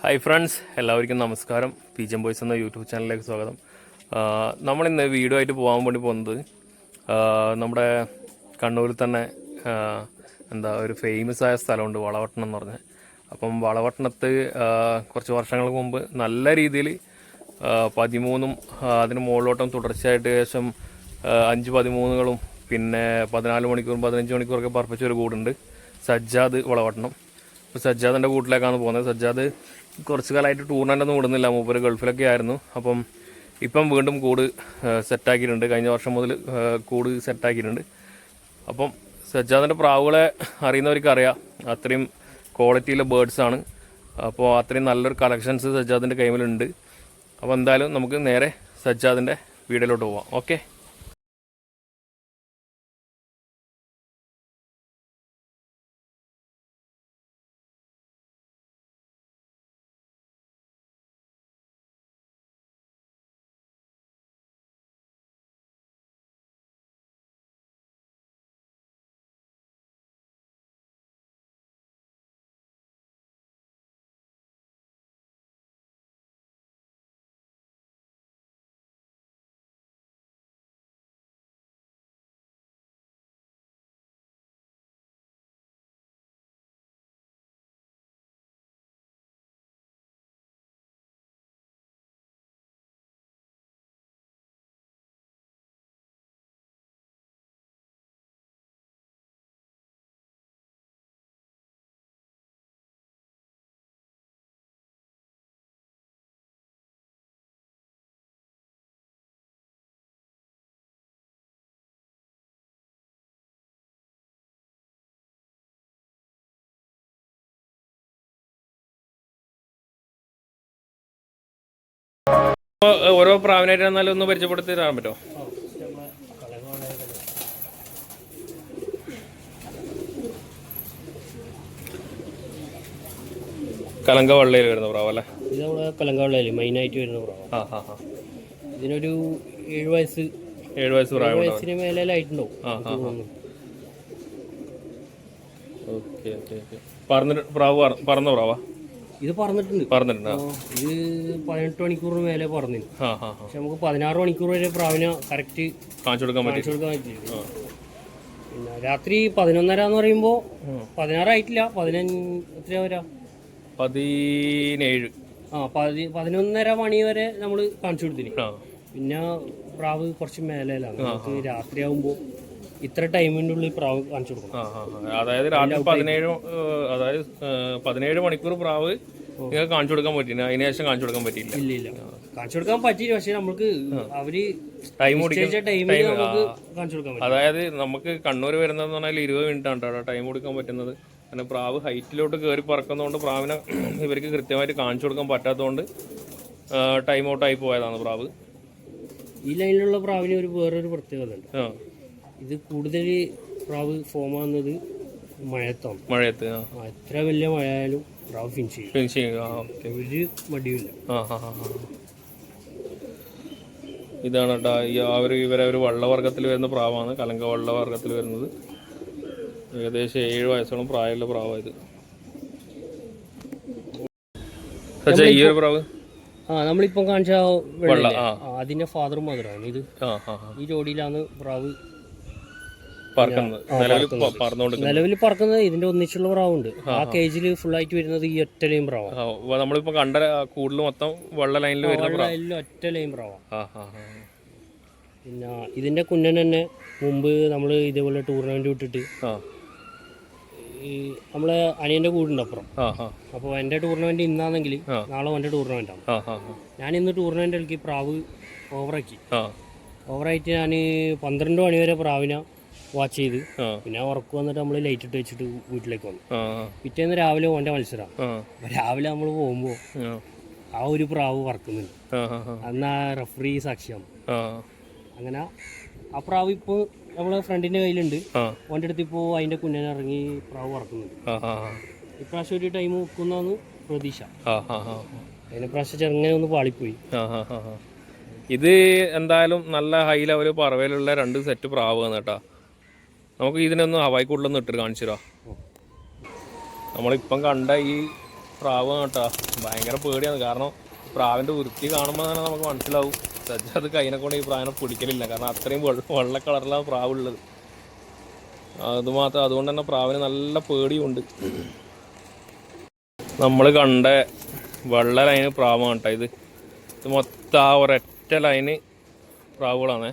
Hi friends എല്ലാവർക്കും നമസ്കാരം. P jam boys എന്ന യൂട്യൂബ് ചാനലിലേക്ക് സ്വാഗതം. നമ്മളിന്ന് വീഡിയോ ആയിട്ട് പോകാൻ വേണ്ടി പോകുന്നത് നമ്മുടെ കണ്ണൂരിൽ തന്നെ എന്താ ഒരു ഫേമസ് ആയ സ്ഥലമുണ്ട് വളവട്ടണം എന്ന് പറഞ്ഞ്. അപ്പം വളവട്ടണത്ത് കുറച്ച് വർഷങ്ങൾക്ക് മുമ്പ് നല്ല രീതിയിൽ പതിമൂന്നും അതിന് മുകളിലോട്ടും തുടർച്ചയായിട്ട് ഏകദേശം അഞ്ച് പതിമൂന്നുകളും പിന്നെ പതിനാല് മണിക്കൂറും പതിനഞ്ച് മണിക്കൂറൊക്കെ പറപ്പിച്ച ഒരു കൂടുണ്ട് സജ്ജാദ് വളവട്ടണം. ഇപ്പോൾ സജ്ജാദിന്റെ വീട്ടിലേക്കാണ് പോകുന്നത്. സജ്ജാദ് കുറച്ച് കാലമായിട്ട് ടൂർണമെന്റ് ഒന്നും വിടുന്നില്ല. മൂപ്പര് ഗൾഫിലൊക്കെ ആയിരുന്നു. അപ്പം ഇപ്പം വീണ്ടും കൂട് സെറ്റാക്കിയിട്ടുണ്ട് കഴിഞ്ഞ വർഷം മുതൽ കൂട് സെറ്റാക്കിയിട്ടുണ്ട് അപ്പം സജ്ജാദിന്റെ പ്രാവുകളെ അറിയാം. അത്രയും ക്വാളിറ്റിയിലെ ബേർഡ്സ് ആണ്. അപ്പോൾ അത്രയും നല്ലൊരു കളക്ഷൻസ് സജ്ജാദിന്റെ കൈമിലുണ്ട്. അപ്പോൾ എന്തായാലും നമുക്ക് നേരെ സജ്ജാദിന്റെ വീടിലോട്ട് പോവാം. ഓക്കെ ഓരോ പ്രാവിനായിട്ട് എന്നാലും ഒന്ന് പരിചയപ്പെടുത്തി തരാൻ പറ്റുമോ? കലങ്ക വള്ളയിൽ വരുന്ന പ്രാവ് അല്ലേ? ഇത് നമ്മുടെ കലങ്കാവളയിൽ മെയിനായിട്ട് വരുന്ന പ്രാവ്. ആ ആ ആ. ഇതിനൊരു ഏഴ് വയസ്സ് ഏഴ് വയസ്സ് പ്രായം വയസ്സിന് മേലായിട്ടുണ്ടാവും ഓക്കെ ഓക്കെ പ്രാവ് പറ- പറന്ന പ്രാവാ? ഇത് പറഞ്ഞിട്ടുണ്ട് പറഞ്ഞിട്ടുണ്ട് ഇത് പതിനെട്ട് മണിക്കൂറിന് മേലെ പറഞ്ഞു പക്ഷെ നമുക്ക് പതിനാറ് മണിക്കൂർ വരെ പ്രാവിനെ കറക്റ്റ് കാണിച്ചു കൊടുക്കാൻ കാണിച്ചു കൊടുക്കാൻ പറ്റില്ല പിന്നെ രാത്രി പതിനൊന്നര എന്ന് പറയുമ്പോൾ പതിനാറായിട്ടില്ല. പതിനഞ്ച് എത്ര വരാം? പതിനേഴ്. ആ പതി പതിനൊന്നര മണി വരെ നമ്മൾ കാണിച്ചു കൊടുത്തിന്. പിന്നെ പ്രാവ് കുറച്ച് മേലെയല്ല. രാത്രി രാത്രിയാകുമ്പോൾ ഇത്ര ടൈമിന്റെ ഉള്ളിൽ പ്രാവ് കാണിച്ചു കൊടുക്കണം. ആ. അതായത് രാത്രി പതിനേഴ് അതായത് പതിനേഴ് മണിക്കൂർ പ്രാവ് നിങ്ങൾക്ക് കാണിച്ചു കൊടുക്കാൻ പറ്റില്ല അതിന് ശേഷം കാണിച്ചു കൊടുക്കാൻ പറ്റില്ല ഇല്ല ഇല്ല. കാണിച്ചു കൊടുക്കാൻ പറ്റില്ല പക്ഷെ നമുക്ക് അവർ ടൈം അതായത് നമുക്ക് കണ്ണൂർ വരുന്നതെന്ന് പറഞ്ഞാൽ ഇരുപത് മിനിറ്റ് ആണ് കേട്ടോ ടൈം കൊടുക്കാൻ പറ്റുന്നത്. അങ്ങനെ പ്രാവ് ഹൈറ്റിലോട്ട് കയറി പറക്കുന്നതുകൊണ്ട് പ്രാവിനെ ഇവർക്ക് കൃത്യമായിട്ട് കാണിച്ചു കൊടുക്കാൻ പറ്റാത്തതുകൊണ്ട് ടൈം ഔട്ടായി പോയതാണ് പ്രാവ്. ഈ ലൈനിലുള്ള പ്രാവിന് ഒരു വേറൊരു പ്രത്യേകത ഉണ്ട്. ഇത് കൂടുതൽ പ്രാവ് ഫോം ആവുന്നത് മഴയത്താണ്. മഴയത്ത് എത്ര വലിയ മഴ ആയാലും പ്രാവ് ഫിനിഷ് ചെയ്യും. ഫിനിഷിങ് ആ. ഓക്കെ ഒരു മടിയുമില്ല. ആ ആ. ഇതാണ് കേട്ടോ ഈ ആ ഒരു ഇവരെ ഒരു വള്ളവർഗത്തിൽ വരുന്ന പ്രാവാണ് കലങ്ക വള്ളവർഗത്തിൽ വരുന്നത്. ഏകദേശം ഏഴ് വയസ്സോളം പ്രായമുള്ള പ്രാവായത് ഈ ഒരു പ്രാവ്? ആ നമ്മളിപ്പം കാണിച്ച വെള്ളം. അതിന്റെ ഫാദറും മദറാണ് ഇത്. ഈ ജോഡിയിലാണ് പ്രാവ് പറക്കുന്നത്. നിലവിൽ പറക്കുന്നത്. ഇതിന്റെ ഒന്നിച്ചുള്ള പ്രാവുണ്ട് ആ കേജിൽ ഫുൾ ആയിട്ട് വരുന്നത് ഈ ഒറ്റ ലൈൻ പ്രാവാണ് നമ്മളിപ്പോ കണ്ട കൂടുതൽ മൊത്തം വെള്ള ലൈനിൽ വരുന്ന ഒറ്റ ലൈൻ പ്രാവാണ് പിന്നെ ഇതിന്റെ കുഞ്ഞൻ തന്നെ മുമ്പ് നമ്മൾ ഇതേപോലെ ടൂർണമെന്റ് വിട്ടിട്ട് ഈ നമ്മളെ അനിയന്റെ കൂടുണ്ട് അപ്പുറം. അപ്പൊ എന്റെ അപ്പോൾ എന്റെ ടൂർണമെന്റ് ഇന്നാണെങ്കിൽ. നാളെ എന്റെ ടൂർണമെന്റ് ആണ്. ഞാൻ ഇന്ന് ടൂർണമെന്റ് കളിക്ക് പ്രാവ് ഓവറാക്കി ഓവറായിട്ട് ഞാൻ പന്ത്രണ്ട് മണി വരെ പ്രാവിനെ വാച്ച് ചെയ്ത്. പിന്നെ ഉറക്ക് വന്നിട്ട് നമ്മൾ ലൈറ്റ് ഇട്ട് വെച്ചിട്ട് വീട്ടിലേക്ക് വന്നു. പിറ്റേന്ന് രാവിലെ ഓന്റെ മത്സരമാണ് ആ. രാവിലെ നമ്മൾ പോകുമ്പോൾ ആ. ഒരു പ്രാവ് പറക്കുന്നുണ്ട്. അന്ന് ആ റഫറി സാക്ഷ്യം. ആ. അങ്ങനെ ആ പ്രാവ് ഇപ്പോൾ നമ്മളെ ഫ്രണ്ടിന്റെ കയ്യിലുണ്ട്. ഓന്റെ ഓന്റെ അടുത്ത് ഇപ്പോൾ അതിന്റെ കുഞ്ഞനെ ഇറങ്ങി പ്രാവ് പറക്കുന്നുണ്ട്. ഇപ്രാവശ്യം ഒരു ടൈം വെക്കുന്നതാണ് പ്രതീക്ഷ. അതിനെ പ്രാവശ്യം ചെറുങ്ങനെ ഒന്ന് പാളിപ്പോയി. ഇത് എന്തായാലും നല്ല ഹൈ ലെവൽ പറവയിലുള്ള രണ്ട് സെറ്റ് പ്രാവ് കേട്ടാ. നമുക്ക് ഇതിനൊന്ന് ഹവായി കൂടുതലൊന്നും ഇട്ടിട്ട് കാണിച്ചു തരാം. നമ്മളിപ്പം കണ്ട ഈ പ്രാവ് കേട്ടോ ഭയങ്കര പേടിയാണ്. കാരണം പ്രാവിന്റെ വൃത്തി കാണുമ്പോൾ തന്നെ നമുക്ക് മനസ്സിലാവും. സജ്ജ അത് കൈനെ കൊണ്ട് ഈ പ്രാവിനെ പിടിക്കലില്ല. കാരണം അത്രയും വെള്ള കളറിലാണ് പ്രാവ് ഉള്ളത് അതുമാത്രം അതുകൊണ്ട് തന്നെ പ്രാവിന് നല്ല പേടിയുണ്ട്. നമ്മൾ കണ്ട വെള്ള ലൈന് പ്രാവാണ് കേട്ടോ ഇത്. ഇത് മൊത്തം ആ ഒരൊറ്റ ലൈന് പ്രാവുകളാണ്.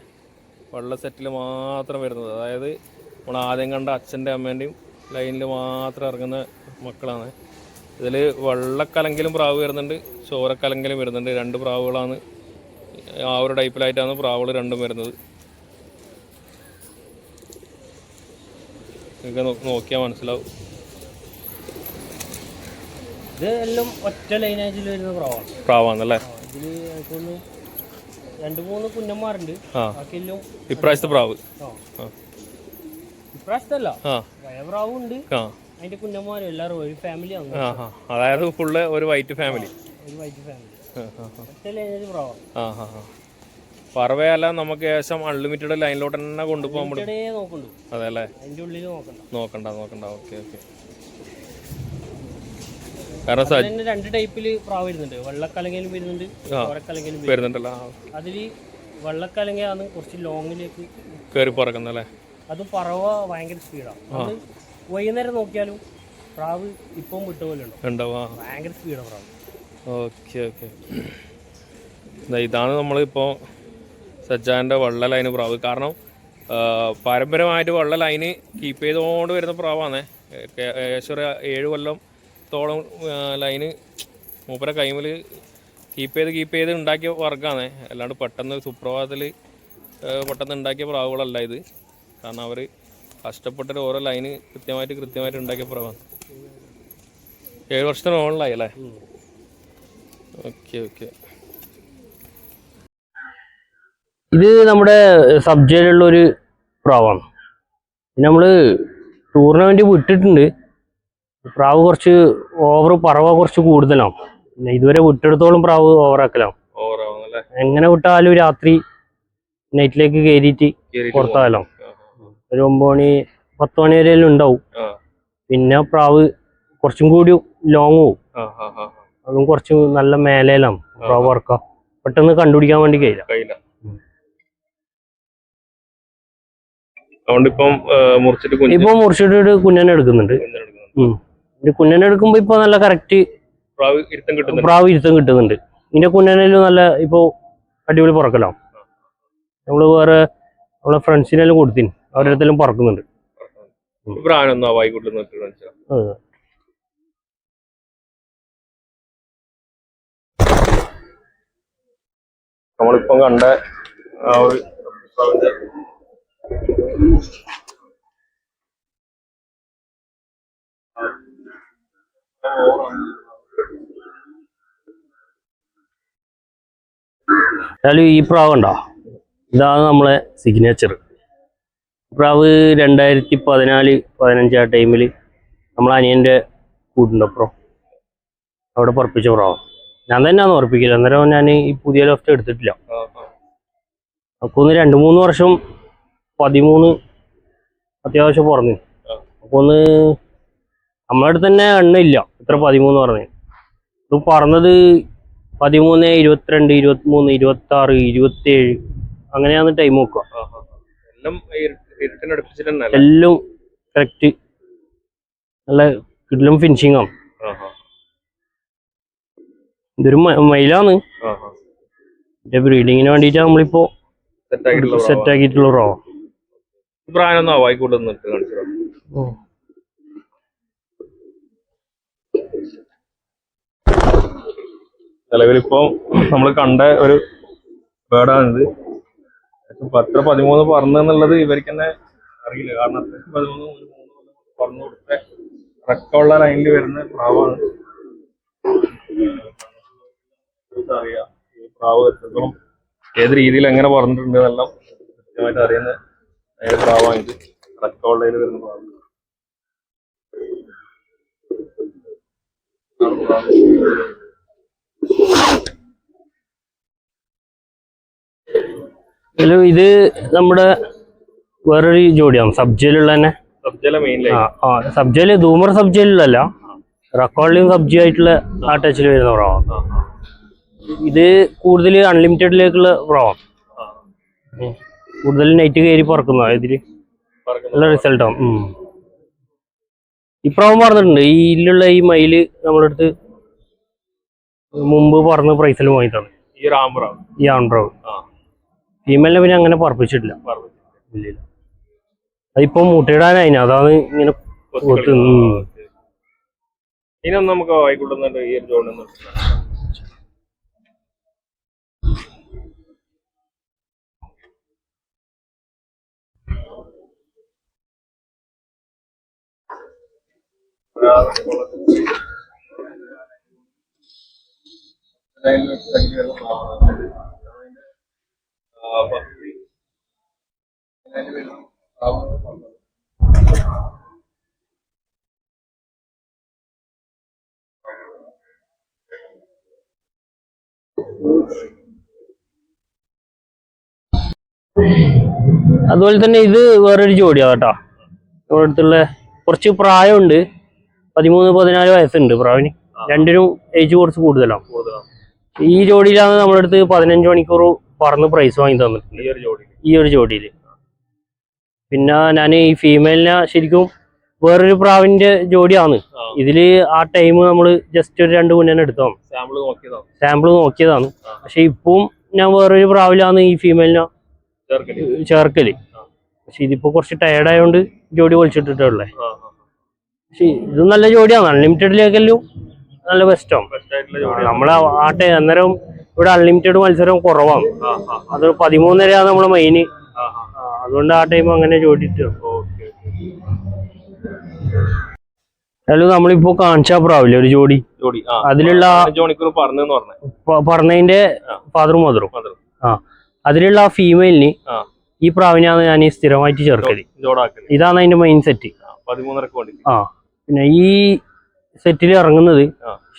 വെള്ള സെറ്റിൽ മാത്രം വരുന്നത്. അതായത് നമ്മൾ ആദ്യം കണ്ട അച്ഛന്റെ അമ്മേന്റെയും ലൈനിൽ മാത്രം ഇറങ്ങുന്ന മക്കളാണ്. ഇതിൽ വെള്ളക്കലങ്കിലും പ്രാവ് വരുന്നുണ്ട് ചോരക്കലങ്കിലും വരുന്നുണ്ട്. രണ്ട് പ്രാവുകളാണ്. ആ ഒരു ടൈപ്പിലായിട്ടാണ് പ്രാവുകൾ രണ്ടും വരുന്നത്. നിങ്ങൾക്ക് നോക്കിയാൽ മനസ്സിലാവും. ഇത് എല്ലാം ഒറ്റ ലൈനേജിൽ വരുന്ന പ്രാവാണ്. പ്രാവാണല്ലേ? ഇതിൽ രണ്ട് മൂന്ന് കുഞ്ഞന്മാരുണ്ട്. ഇപ്രാവശ്യത്തെ പ്രാവ്. ആ. ഇപ്രാവശ്യത്തല്ല. ഉണ്ട് അതിന്റെ കുഞ്ഞന്മാരും എല്ലാവരും ഒരു ഫാമിലി ആണ്. ആ ആ. അതായത് ഫുള്ള് ഒരു വൈറ്റ് ഫാമിലി ഒരു വൈറ്റ് ഫാമിലി പറവയല്ല നമുക്ക് ഏകദേശം അൺലിമിറ്റഡ് ലൈനിലോട്ട് തന്നെ കൊണ്ടുപോകാൻ പറ്റും. അതെ അല്ലേ? നോക്കണ്ട. നോക്കണ്ട ഓക്കെ ഓക്കെ. കാരണം രണ്ട് ടൈപ്പിൽ പ്രാവ് വരുന്നുണ്ട്. വെള്ളക്കലങ്ങയിലും വരുന്നുണ്ട്. വരുന്നുണ്ട്. വരുന്നുണ്ടല്ലോ. അതിൽ വെള്ളക്കലങ്ങയാണ് കുറച്ച് ലോങ്ങിലേക്ക് കയറി പറക്കുന്നല്ലേ? അത് പറവ ഭയങ്കര സ്പീഡാണ് അത് വൈകുന്നേരം നോക്കിയാലും പ്രാവ് ഇപ്പം വിട്ട പോലെ ഉണ്ടോ. ഉണ്ടാവും ആ. ഭയങ്കര സ്പീഡാണ് പ്രാവ്. Okay okay. ഇതാണ് നമ്മളിപ്പോൾ സജ്ജാന്റെ വെള്ള ലൈന് പ്രാവ്. കാരണം പാരമ്പര്യമായിട്ട് വെള്ള ലൈന് കീപ്പ് ചെയ്തുകൊണ്ട് വരുന്ന പ്രാവാണ്. ഏകദേശം ഒരു ഏഴ് കൊല്ലം തോളം ലൈന് മൂപ്പര കൈമിൽ കീപ്പ് ചെയ്ത് കീപ്പ് ചെയ്ത് ഉണ്ടാക്കിയ വർഗമാണ് അല്ലാണ്ട് പെട്ടെന്ന് സുപ്രഭാതത്തിൽ പെട്ടെന്ന് ഉണ്ടാക്കിയ പ്രാവുകളല്ല ഇത്. കാരണം അവർ കഷ്ടപ്പെട്ടൊരു ഓരോ ലൈന് കൃത്യമായിട്ട് കൃത്യമായിട്ട് ഉണ്ടാക്കിയ പുറമാണ് ഏഴ് വർഷത്തിന് മുകളിലായി അല്ലേ? ഓക്കെ ഓക്കെ ഇത് നമ്മുടെ സബ് ജയിലുള്ള ഒരു പ്രാവാണ്. നമ്മൾ ടൂർണമെന്റ് വിട്ടിട്ടുണ്ട്. പ്രാവ് കുറച്ച് ഓവർ പറവ കുറച്ച് കൂടുതലാണ് പിന്നെ ഇതുവരെ വിട്ടെടുത്തോളം പ്രാവ് ഓവറാക്കലാണ് എങ്ങനെ വിട്ടാലും രാത്രി നൈറ്റിലേക്ക് കയറിയിട്ട് പുറത്താകலாம் ഒരു ഒമ്പത് മണി പത്ത് മണി വരെ ഉണ്ടാവും. പിന്നെ പ്രാവ് കുറച്ചും കൂടി ലോങ് പോവും അതും കുറച്ച് നല്ല മേലേലാണ് പ്രാവ് വർക്ക പെട്ടെന്ന് കണ്ടുപിടിക്കാൻ വേണ്ടി കഴിയില്ല. ഇപ്പം മുറിച്ചിട്ട് ഇപ്പൊ മുറിച്ചിട്ട് കുഞ്ഞനെ എടുക്കുന്നുണ്ട്. ഒരു കുഞ്ഞനെ എടുക്കുമ്പോ ഇപ്പൊ നല്ല കറക്റ്റ് പ്രാവ് ഇരുത്തം കിട്ടുന്നുണ്ട്. ഇതിന്റെ കുഞ്ഞനയിലും നല്ല ഇപ്പൊ അടിപൊളി പുറക്കലാം. നമ്മൾ വേറെ നമ്മളെ ഫ്രണ്ട്സിനെല്ലാം കൊടുത്തിന്. അവരുടെ പറക്കുന്നുണ്ട്. വായിക്കൂട്ടിൽ നിർത്തി. നമ്മളിപ്പം കണ്ട ആ ഒരു ഈ പ്രാവ് ഉണ്ടോ ഇതാണ് നമ്മളെ സിഗ്നേച്ചർ പ്രാവ് രണ്ടായിരത്തി പതിനാല് പതിനഞ്ച് ആ ടൈമിൽ നമ്മളെ അനിയന്റെ കൂട്ടുണ്ടപ്പുറം. അവിടെ പറപ്പിച്ച പ്രാവ്. ഞാൻ തന്നെയാണ് ഉറപ്പിക്കില്ല. അന്നേരം ഞാൻ ഈ പുതിയ ലോഫ്റ്റ് എടുത്തിട്ടില്ല. അപ്പോൾ ഒന്ന് രണ്ട് മൂന്ന് വർഷം പതിമൂന്ന് അത്യാവശ്യം പറഞ്ഞു. അപ്പോൾ ഒന്ന് നമ്മളെ അടുത്ത് തന്നെ എണ്ണയില്ല ഇത്ര പതിമൂന്ന് പറഞ്ഞു. ഇത് പറഞ്ഞത് പതിമൂന്ന് ഇരുപത്തിരണ്ട് ഇരുപത്തിമൂന്ന് ഇരുപത്തി ആറ് ഇരുപത്തിയേഴ് അങ്ങനെയാണ് ടൈം നോക്കുക. എല്ലാം കറക്റ്റ് നല്ല കിടിലും ഫിനിഷിംഗ് ആണ്. ഇതൊരു മയിലാണ്. ബ്രീഡിങ്ങിന് വേണ്ടിട്ട് നമ്മളിപ്പോ സെറ്റ് ആക്കിയിട്ടുള്ള സെറ്റ് ആക്കിയിട്ടുള്ള റോ നിലവിലിപ്പോ നമ്മൾ കണ്ട ഒരു ബേർഡാണിത് പത്ര പതിമൂന്ന് പറഞ്ഞു എന്നുള്ളത് ഇവർക്ക് തന്നെ അറിയില്ല. കാരണം അത്രയ്ക്ക് പതിമൂന്ന് ഒരു മൂന്ന് പറഞ്ഞു കൊടുത്ത ലൈനിൽ വരുന്ന പ്രാവാണ്. അറിയാം ഈ പ്രാവ് എത്രത്തോളം ഏത് രീതിയിൽ എങ്ങനെ പറഞ്ഞിട്ടുണ്ട് എന്നെല്ലാം കൃത്യമായിട്ട് അറിയുന്ന ഏത് പ്രാവാണ് ഇത് ലൈനിൽ വരുന്ന പ്രാവ് ഇതിൽ ഇത് നമ്മുടെ വേറൊരു ജോഡിയാണ്. സബ് ജയിലുള്ള തന്നെ സബ്ജല മെയിൻ ആ ആ സബ് ജയിൽ ധൂമർ സബ് ജയിലല്ല റെക്കോർഡിലും സബ്ജി ആയിട്ടുള്ള ആ. ടച്ചിൽ വരുന്ന പ്രാവാണ് ആ, ഇത് കൂടുതൽ അൺലിമിറ്റഡിലേക്കുള്ള പ്രാവാണ്. കൂടുതൽ നൈറ്റ് കയറി പറക്കുന്ന ഇതിൽ. നല്ല റിസൾട്ട് ആവും ഉം. ഇപ്രാവം പറഞ്ഞിട്ടുണ്ട് ഈ ഇതിലുള്ള ഈ മയിൽ അടുത്ത് മുമ്പ് പറഞ്ഞ പ്രൈസിൽ വാങ്ങി തന്നു ഈ ഈ ആൺപ്രാവ് ആ. ഫീമെയിലിനെ പിന്നെ അങ്ങനെ പറപ്പിച്ചിട്ടില്ല. ഇല്ല അതിപ്പോ മുട്ടയിടാനായിന്. അതാണ് ഇങ്ങനെ ഉം. നമുക്ക് ആയിക്കോട്ടെ ഈ ഒരു ജോഡിന്ന് അതുപോലെ തന്നെ ഇത് വേറൊരു ജോഡിയാ കേട്ടോ. നമ്മുടെ അടുത്തുള്ള കുറച്ച് പ്രായമുണ്ട്. പതിമൂന്ന് പതിനാല് വയസ്സുണ്ട് പ്രാവിന്. രണ്ടിനും ഏജ് കുറച്ച് കൂടുതലാണ് കൂടുതലാണ് ഈ ജോഡിയിലാണ് നമ്മുടെ അടുത്ത് പതിനഞ്ച് മണിക്കൂർ പറന്ന് പ്രൈസ് വാങ്ങി തന്നിട്ടുണ്ട്. ഈ ഒരു ജോഡി ഈ ഒരു ജോഡിയിൽ. പിന്നെ ഞാൻ ഈ ഫീമെയിലിനെ ശരിക്കും വേറൊരു പ്രാവിന്റെ ജോഡിയാണ്. ഇതിൽ ആ ടൈം നമ്മൾ ജസ്റ്റ് ഒരു രണ്ട് കുഞ്ഞനെ എടുത്തതാണ്. സാമ്പിൾ നോക്കിയതാണ്. പക്ഷെ ഇപ്പം ഞാൻ വേറൊരു പ്രാവിലാണ് ഈ ഫീമെയിലിനെ ചേർക്കൽ. പക്ഷെ ഇതിപ്പോ കുറച്ച് ടയർഡ് ആയതുകൊണ്ട് ജോഡി പൊളിച്ചിട്ടിട്ടുള്ളേ പക്ഷെ ഇത് നല്ല ജോഡിയാണ്. അൺലിമിറ്റഡിലേക്കെല്ലാം നല്ല ബെസ്റ്റാണ് നമ്മൾ ആ ടൈം അന്നേരം ഇവിടെ അൺലിമിറ്റഡ് മത്സരം കുറവാണ്. അത് പതിമൂന്നരയാണ് നമ്മളെ മെയിന് അതുകൊണ്ട് ആ ടൈം അങ്ങനെ ചോദിച്ചിട്ട്. ഹലോ നമ്മളിപ്പോ കാണിച്ചാ പ്രാവില്ലേ ഒരു ജോഡി? ജോഡി അതിലുള്ള പറഞ്ഞതിന്റെ. ഫാദറും മദറും ആ. അതിലുള്ള ആ ഫീമെയിലിന് ഈ പ്രാവിനാണ് ഞാൻ ഈ സ്ഥിരമായിട്ട് ചേർക്കൽ. ഇതാണ് അതിന്റെ മെയിൻ സെറ്റ് ആ പിന്നെ ഈ സെറ്റിൽ ഇറങ്ങുന്നത്.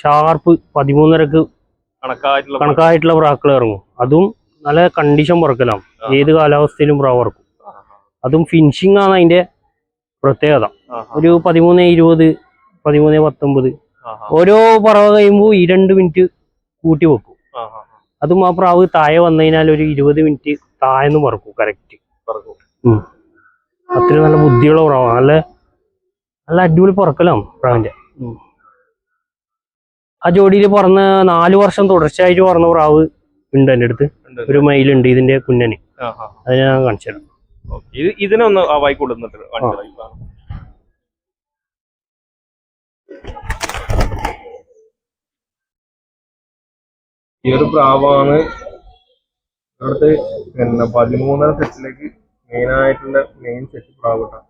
ഷാർപ്പ് പതിമൂന്നരക്ക് കണക്കായിട്ടുള്ള പ്രാക്കൾ ഇറങ്ങും. അതും നല്ല കണ്ടീഷൻ പറക്കലാണ്. ഏത് കാലാവസ്ഥയിലും പ്രാവ് ഇറക്കും. അതും ഫിനിഷിംഗ് ആണ് അതിന്റെ പ്രത്യേകത. ഒരു പതിമൂന്ന് ഇരുപത് പതിമൂന്ന് പത്തൊമ്പത്. ഓരോ പറവ കഴിയുമ്പോൾ ഈ രണ്ട് മിനിറ്റ് കൂട്ടി വെക്കും. അതും ആ പ്രാവ് താഴെ വന്നു കഴിഞ്ഞാൽ ഒരു ഇരുപത് മിനിറ്റ് താഴെന്ന് പറക്കും കറക്റ്റ്. അത്രയും നല്ല ബുദ്ധിയുള്ള പ്രാവാണ് നല്ല നല്ല അടിപൊളി പറക്കലാണ് പ്രാവിന്റെ. ആ ജോഡിയിൽ പറന്ന് നാല് വർഷം തുടർച്ചയായിട്ട് പറന്ന പ്രാവ് ഉണ്ട് എന്റെ അടുത്ത്. ഒരു മയിലുണ്ട് ഇതിന്റെ കുഞ്ഞന്. അതിനെ. ഞാൻ കാണിച്ചു തരാം. ഇതിനൊന്ന് വായിക്കൊള്ളുന്നുണ്ട് ഈ ഒരു പ്രാവാണ് അവിടുത്തെ പിന്നെ പതിമൂന്നര സെറ്റിലേക്ക് മെയിൻ ആയിട്ടുള്ള മെയിൻ സെറ്റ് പ്രാവ് കേട്ടോ.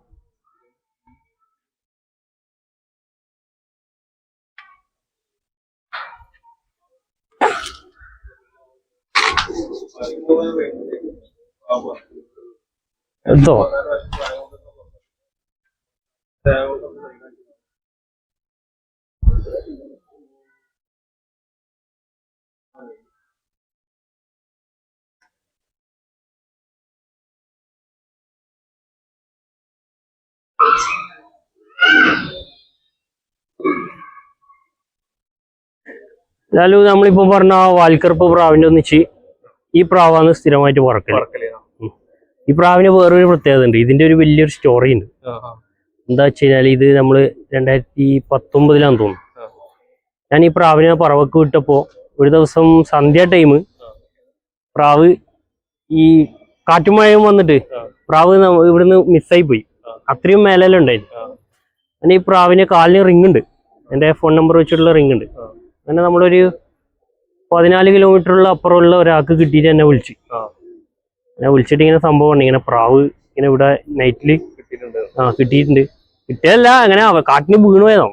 എന്തോ? ലാലു നമ്മളിപ്പോ പറഞ്ഞ വാൽക്കർപ്പ് പ്രാവിന്റെ ഒന്നിച്ച് ഈ പ്രാവാണ് സ്ഥിരമായിട്ട് പറക്കൽ. ഈ പ്രാവിന് വേറൊരു പ്രത്യേകത ഉണ്ട്. ഇതിന്റെ ഒരു വലിയൊരു സ്റ്റോറി ഉണ്ട്. എന്താ വെച്ച് കഴിഞ്ഞാൽ ഇത് നമ്മൾ രണ്ടായിരത്തി പത്തൊമ്പതിലാന്ന് തോന്നുന്നു ഞാൻ ഈ പ്രാവിനെ പറവക്ക് വിട്ടപ്പോ ഒരു ദിവസം സന്ധ്യ ടൈം പ്രാവ് ഈ കാറ്റുമഴയും വന്നിട്ട്. പ്രാവ് ഇവിടുന്ന് മിസ്സായി പോയി. അത്രയും മേലെല്ലാം ഉണ്ടായിരുന്നു. അങ്ങനെ ഈ പ്രാവിന് കാലിന് റിങ് ഉണ്ട്. എന്റെ ഫോൺ നമ്പർ വെച്ചിട്ടുള്ള റിങ് ഉണ്ട്. അങ്ങനെ നമ്മളൊരു പതിനാല് കിലോമീറ്ററുള്ള അപ്പുറമുള്ള ഒരാൾക്ക് കിട്ടിയിട്ട് എന്നെ വിളിച്ചു. എന്നെ വിളിച്ചിട്ട് ഇങ്ങനെ സംഭവം ഉണ്ട് ഇങ്ങനെ പ്രാവ് ഇങ്ങനെ ഇവിടെ നൈറ്റിൽ കിട്ടിയിട്ടുണ്ട്. ആ കിട്ടിയിട്ടുണ്ട്. കിട്ടിയല്ല അങ്ങനെ കാട്ടിന് വീണു പോയതാ.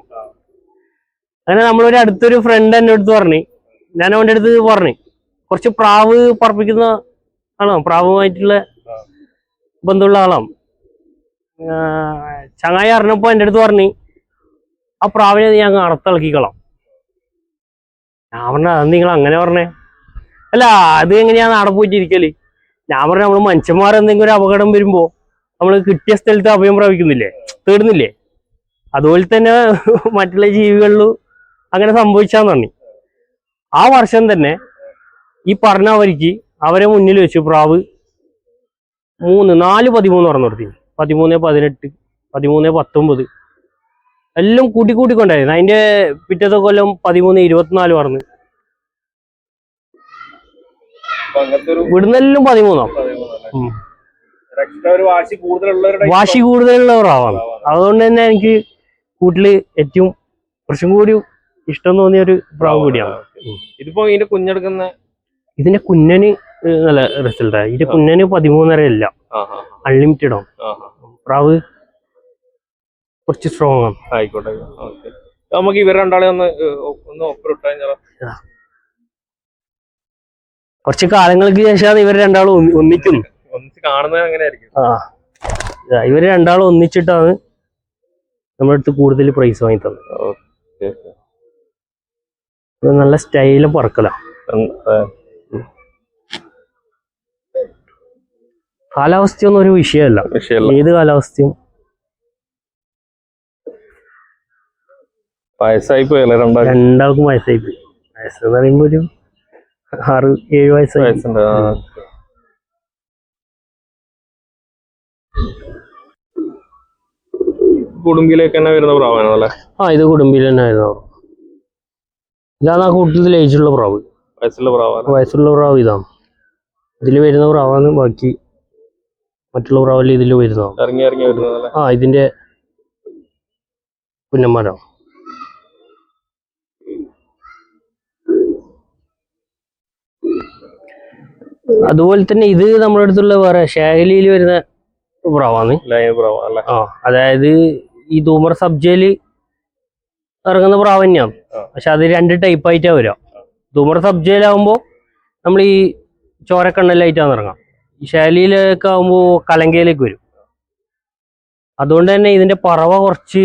അങ്ങനെ നമ്മളൊരു അടുത്തൊരു ഫ്രണ്ട് എന്നെ അടുത്ത് പറഞ്ഞു. ഞാൻ അവന്റെ അടുത്ത് പറഞ്ഞു. കുറച്ച് പ്രാവ് പറപ്പിക്കുന്ന ആളാണ്. പ്രാവുമായിട്ടുള്ള. ബന്ധമുള്ള ആളാണ്. ആ, ചങ്ങായി അറിഞ്ഞപ്പോ എന്റെ അടുത്ത് പറഞ്ഞു ആ പ്രാവിനെ ഞാൻ അറുത്തിളക്കിക്കളാം ഞാൻ പറഞ്ഞ അത് നിങ്ങൾ അങ്ങനെ പറഞ്ഞേ. അല്ല അത് എങ്ങനെയാ നാടെ പോയിട്ടിരിക്കൽ ഞാൻ പറഞ്ഞ നമ്മൾ മനുഷ്യന്മാർ എന്തെങ്കിലും ഒരു അപകടം വരുമ്പോ നമ്മൾ കിട്ടിയ സ്ഥലത്ത് അഭയം പ്രാപിക്കുന്നില്ലേ? തേടുന്നില്ലേ? അതുപോലെ തന്നെ മറ്റുള്ള ജീവികളിലും അങ്ങനെ സംഭവിച്ചാന്ന് പറഞ്ഞു. ആ വർഷം തന്നെ ഈ പറഞ്ഞ അവർക്ക് അവരെ മുന്നിൽ വെച്ചു പ്രാവ് മൂന്ന് നാല് പതിമൂന്ന് പറഞ്ഞു നിർത്തി പതിമൂന്ന് പതിനെട്ട് പതിമൂന്ന് പത്തൊമ്പത്. എല്ലാം കൂട്ടി കൂട്ടി കൊണ്ടായിരുന്നു അതിന്റെ പിറ്റത്തെ കൊല്ലം പതിമൂന്ന് ഇരുപത്തിനാല് പറഞ്ഞു. ഇവിടുന്നെല്ലാം പതിമൂന്നോ? വാശി കൂടുതലുള്ളവരുടെ വാശി കൂടുതലുള്ള പ്രാവാണ് അതുകൊണ്ട് തന്നെ എനിക്ക് കൂട്ടിൽ ഏറ്റവും കുറച്ചും കൂടി ഇഷ്ടം തോന്നിയ ഒരു പ്രാവ് കൂടിയാണ്. ഇതിപ്പോ ഇതിന്റെ കുഞ്ഞെടുക്കുന്ന ഇതിന്റെ കുഞ്ഞന് നല്ല റിസൾട്ടാണ് ഇതിന്റെ കുഞ്ഞന് പതിമൂന്നര ഇല്ല അൺലിമിറ്റഡ് ആണ്. പ്രാവ് കുറച്ച് സ്ട്രോങ് ആണ്. ആയിക്കോട്ടെ. ഓക്കെ. നമുക്ക് ഇവർ രണ്ടാളെ ഒന്ന് ഒന്ന് ഒപ്പം ഇട്ടാൽ കുറച്ച് കാലങ്ങൾക്ക് ശേഷമാണ് ഇവർ രണ്ടാളും ഒന്നിക്കും. ഒന്നിച്ച് കാണുന്നത് അങ്ങനെയായിരിക്കും ആ. ഇവർ ഇവർ രണ്ടാളും ഒന്നിച്ചിട്ടാണ് നമ്മുടെ അടുത്ത് കൂടുതൽ പ്രൈസ് വാങ്ങി തന്നത്. ഓക്കെ നല്ല സ്റ്റൈലും പറക്കലാണ് കാലാവസ്ഥയൊന്നും ഒരു വിഷയമല്ല. ഏത് കാലാവസ്ഥയും വയസ്സായി പോയല്ലേ രണ്ടാൾക്കും? രണ്ടാൾക്കും വയസ്സായി പോയി വയസ്സ് എന്ന് പറയുമ്പോ ഒരു ആറ് ഏഴ് വയസ്സായി. വയസ്സുണ്ട് ആ. കുടുംബിലേക്ക് തന്നെ വരുന്ന പ്രാവാണല്ലേ? ആ ഇത് കുടുംബിയിൽ തന്നെ ആയിരുന്നു അവർ. ഇതാണ് ആ കൂട്ടത്തിൽ ഏജുള്ള പ്രാവ്. വയസ്സുള്ള പ്രാവാണ്. വയസ്സുള്ള പ്രാവ് ഇതാണ് ഇതിൽ വരുന്ന പ്രാവാണ് ബാക്കി മറ്റുള്ള പ്രാവല്ലേ ഇതിൽ വരുന്നതാണ്. ഇറങ്ങി ഇറങ്ങി വരുന്നതല്ലേ? ആ ഇതിന്റെ പുന്നന്മാരാണ് അതുപോലെ തന്നെ ഇത് നമ്മുടെ അടുത്തുള്ള വേറെ ഷാഹലിയിൽ വരുന്ന പ്രാവാണ് ആ അതായത് ഈ തൂമർ സബ്ജയിൽ ഇറങ്ങുന്ന പ്രാവ് തന്നെയാണ്. പക്ഷെ അത് രണ്ട് ടൈപ്പ് ആയിട്ടാ വരിക. തൂമർ സബ്ജയിലാവുമ്പോൾ നമ്മൾ ഈ ചോരക്കണ്ണലായിട്ടാണ് ഇറങ്ങാം. ഈ ശാലിയിലൊക്കെ ആകുമ്പോൾ കലങ്കയിലേക്ക് വരും. അതുകൊണ്ട് തന്നെ ഇതിന്റെ പറവ കുറച്ച്